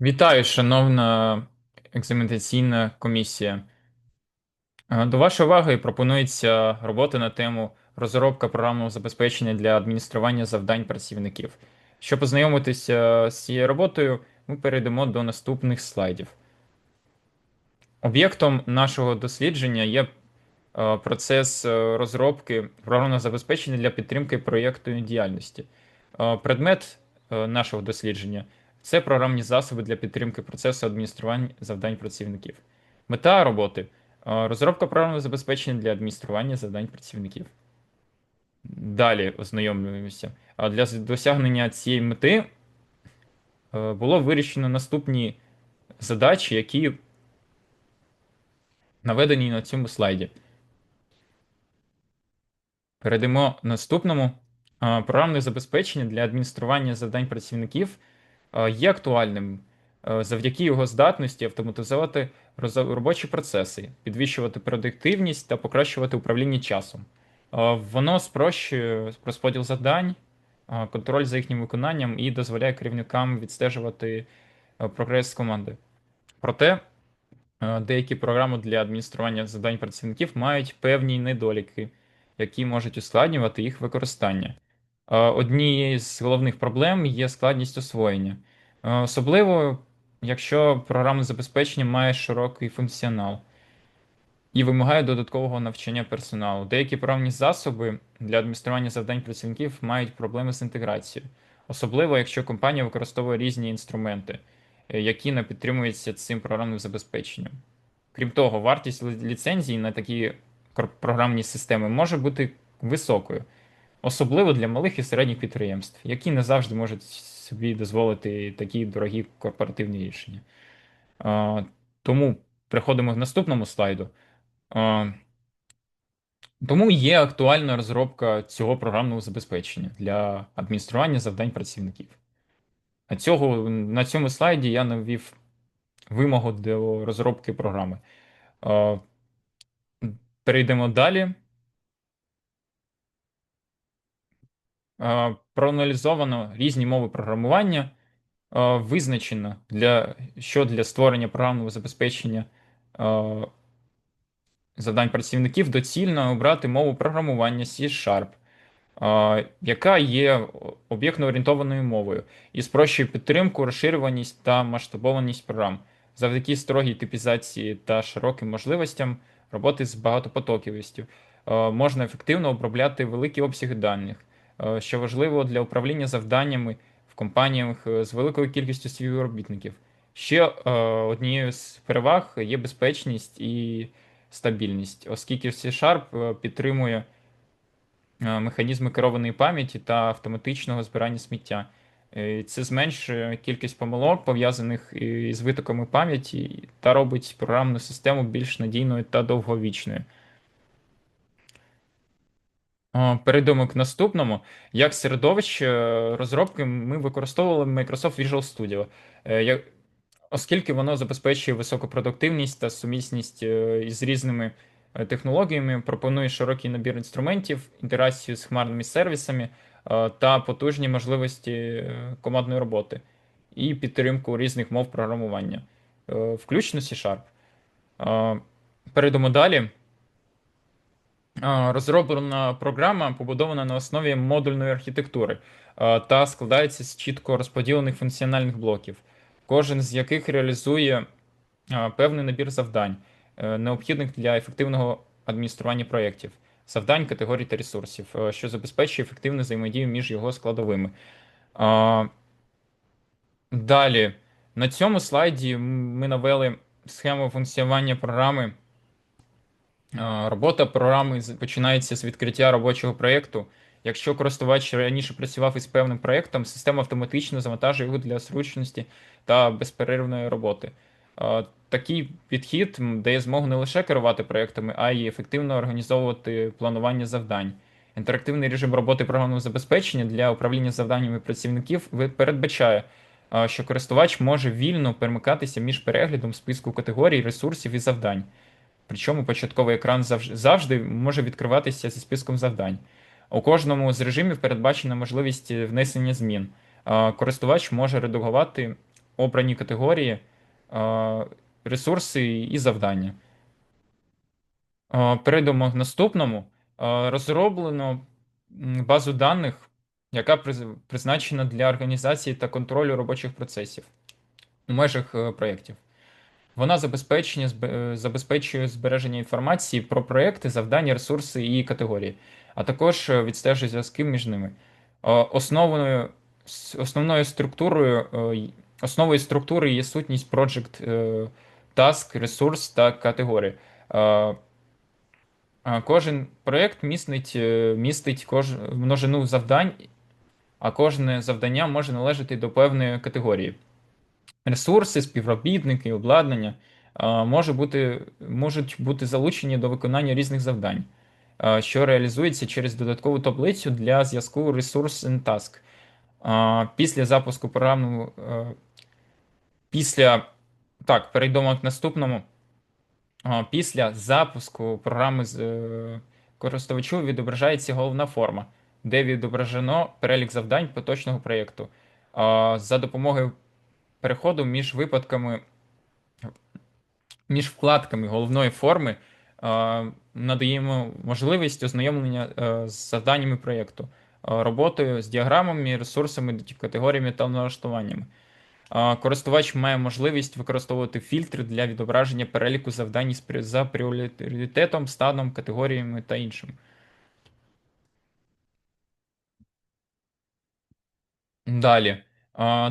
Вітаю, шановна екзаменаційна комісія. Е, До вашої уваги пропонується робота на тему розробка програмного забезпечення для адміністрування завдань працівників. Щоб познайомитися з цією роботою, ми перейдемо до наступних слайдів. Об'єктом нашого дослідження є е, процес е, розробки програмного забезпечення для підтримки проєктної діяльності. Предмет нашого дослідження це програмні засоби для підтримки процесу адміністрування завдань працівників. Мета роботи е, розробка програмного забезпечення для адміністрування завдань працівників. Далі ознайомлюємося. А Для досягнення цієї мети е, було вирішено наступні задачі, які наведені на цьому слайді. Перейдемо наступному. Програмне забезпечення для адміністрування завдань працівників є актуальним завдяки його здатності автоматизувати робочі процеси, підвищувати продуктивність та покращувати управління часом. Воно спрощує розподіл завдань, контроль за їхнім виконанням і дозволяє керівникам відстежувати прогрес команди. Проте е, деякі програми для адміністрування завдань працівників мають певні недоліки, які можуть ускладнювати їх використання. Е, Однією з головних проблем є складність освоєння, Е, особливо якщо програмне забезпечення має широкий функціонал і вимагає додаткового навчання персоналу. Деякі програмні засоби для адміністрування завдань працівників мають проблеми з інтеграцією, особливо якщо компанія використовує різні інструменти, е, які не підтримуються цим програмним забезпеченням. Крім того, вартість лі- ліцензій на такі програмні системи може бути високою, особливо для малих і середніх підприємств, які не завжди можуть собі дозволити такі дорогі корпоративні рішення. Тому переходимо к наступному слайду. Тому є актуальна розробка цього програмного забезпечення для адміністрування завдань працівників. На, цього, на цьому слайді я навів вимогу до розробки програми. Перейдемо далі. Проаналізовано різні мови програмування. Визначено, для, що для створення програмного забезпечення завдань працівників доцільно обрати мову програмування C-Sharp, яка є об'єктно-орієнтованою мовою і спрощує підтримку, розширюваність та масштабованість програм завдяки строгій типізації та широким можливостям роботи з багатопотоковістю. а, Можна ефективно обробляти великі обсяги даних, що важливо для управління завданнями в компаніях е, з великою кількістю співробітників. Ще е, однією з переваг є безпечність і стабільність, оскільки C-Sharp е, підтримує е, механізми керованої пам'яті та автоматичного збирання сміття. Е, Це зменшує кількість помилок, пов'язаних із витоками пам'яті, та робить програмну систему більш надійною та довговічною. Перейдемо к наступному. Як середовище е, розробки ми використовували Microsoft Visual Studio, Е, оскільки воно забезпечує високу продуктивність та сумісність е, із різними технологіями, пропонує широкий набір інструментів, інтерацію з хмарними сервісами та потужні можливості командної роботи і підтримку різних мов програмування, включно C-Sharp. Перейдемо далі. Розроблена програма побудована на основі модульної архітектури та складається з чітко розподілених функціональних блоків, кожен з яких реалізує певний набір завдань, е, необхідних для ефективного адміністрування проєктів, завдань, категорій та ресурсів, е, що забезпечує ефективну взаємодію між його складовими. Далі, на цьому слайді ми навели схему функціонування програми. А, Робота програми починається з відкриття робочого проєкту. Якщо користувач раніше працював із певним проєктом, система автоматично завантажує його для зручності та безперервної роботи. Такий підхід дає змогу не лише керувати проєктами, а й ефективно організовувати планування завдань. Інтерактивний режим роботи програмного забезпечення для управління завданнями працівників передбачає, що користувач може вільно перемикатися між переглядом списку категорій, ресурсів і завдань. Причому початковий екран завж- завжди може відкриватися зі списком завдань. У кожному з режимів передбачена можливість внесення змін. Користувач може редагувати обрані категорії, е, ресурси і завдання. Е, Перейдемо к наступному. Е, Розроблено базу даних, яка призначена для організації та контролю робочих процесів у межах е, проєктів. Вона забезпечення, е, забезпечує збереження інформації про проєкти, завдання, ресурси і категорії, а також е, відстежує зв'язки між ними. Е, Основною, основною структурою, основою структури є сутність Project Task, ресурс та категорії. Кожен проєкт містить, містить кож... множину завдань, а кожне завдання може належати до певної категорії. Ресурси, співробітники, обладнання може бути, можуть бути залучені до виконання різних завдань, що реалізується через додаткову таблицю для зв'язку Resource and Task. Після запуску програмного. е, Після. Так, перейдемо к наступному. Після запуску програми з е, користувачу відображається головна форма, де відображено перелік завдань поточного проєкту. За допомогою переходу між випадками, між вкладками головної форми надаємо можливість ознайомлення е, з завданнями проєкту, роботою з діаграмами, ресурсами, категоріями та налаштуваннями. Користувач має можливість використовувати фільтри для відображення переліку завдань за пріоритетом, станом, категоріями та іншим. Далі.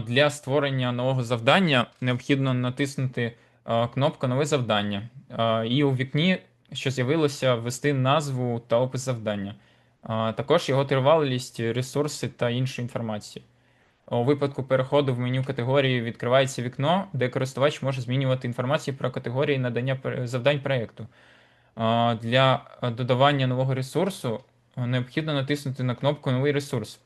Для створення нового завдання необхідно натиснути кнопку Нове завдання. І у вікні, що з'явилося, ввести назву та опис завдання. Також його тривалість, ресурси та іншу інформацію. У випадку переходу в меню категорії відкривається вікно, де користувач може змінювати інформацію про категорії надання завдань проєкту. Для додавання нового ресурсу необхідно натиснути на кнопку Новий ресурс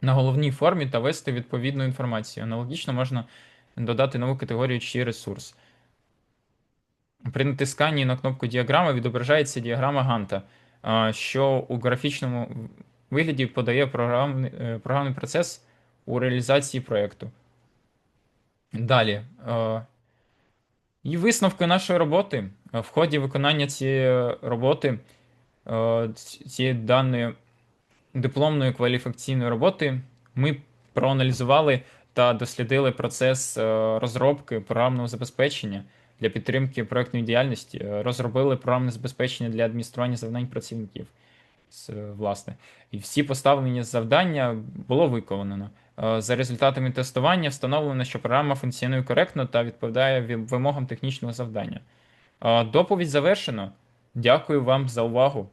на головній формі та ввести відповідну інформацію. Аналогічно можна додати нову категорію чи ресурс. При натисканні на кнопку діаграма відображається діаграма Ганта, що у графічному вигляді подає програмний, е, програмний процес у реалізації проєкту. Далі. І висновки нашої роботи. В ході виконання цієї роботи, цієї даної дипломної кваліфікаційної роботи, ми проаналізували та дослідили процес е, розробки програмного забезпечення для підтримки проєктної діяльності, е, розробили програмне забезпечення для адміністрування завдань працівників. Власне, і всі поставлені завдання було виконано. Е, За результатами тестування встановлено, що програма функціонує коректно та відповідає вимогам технічного завдання. Е, Доповідь завершено. Дякую вам за увагу.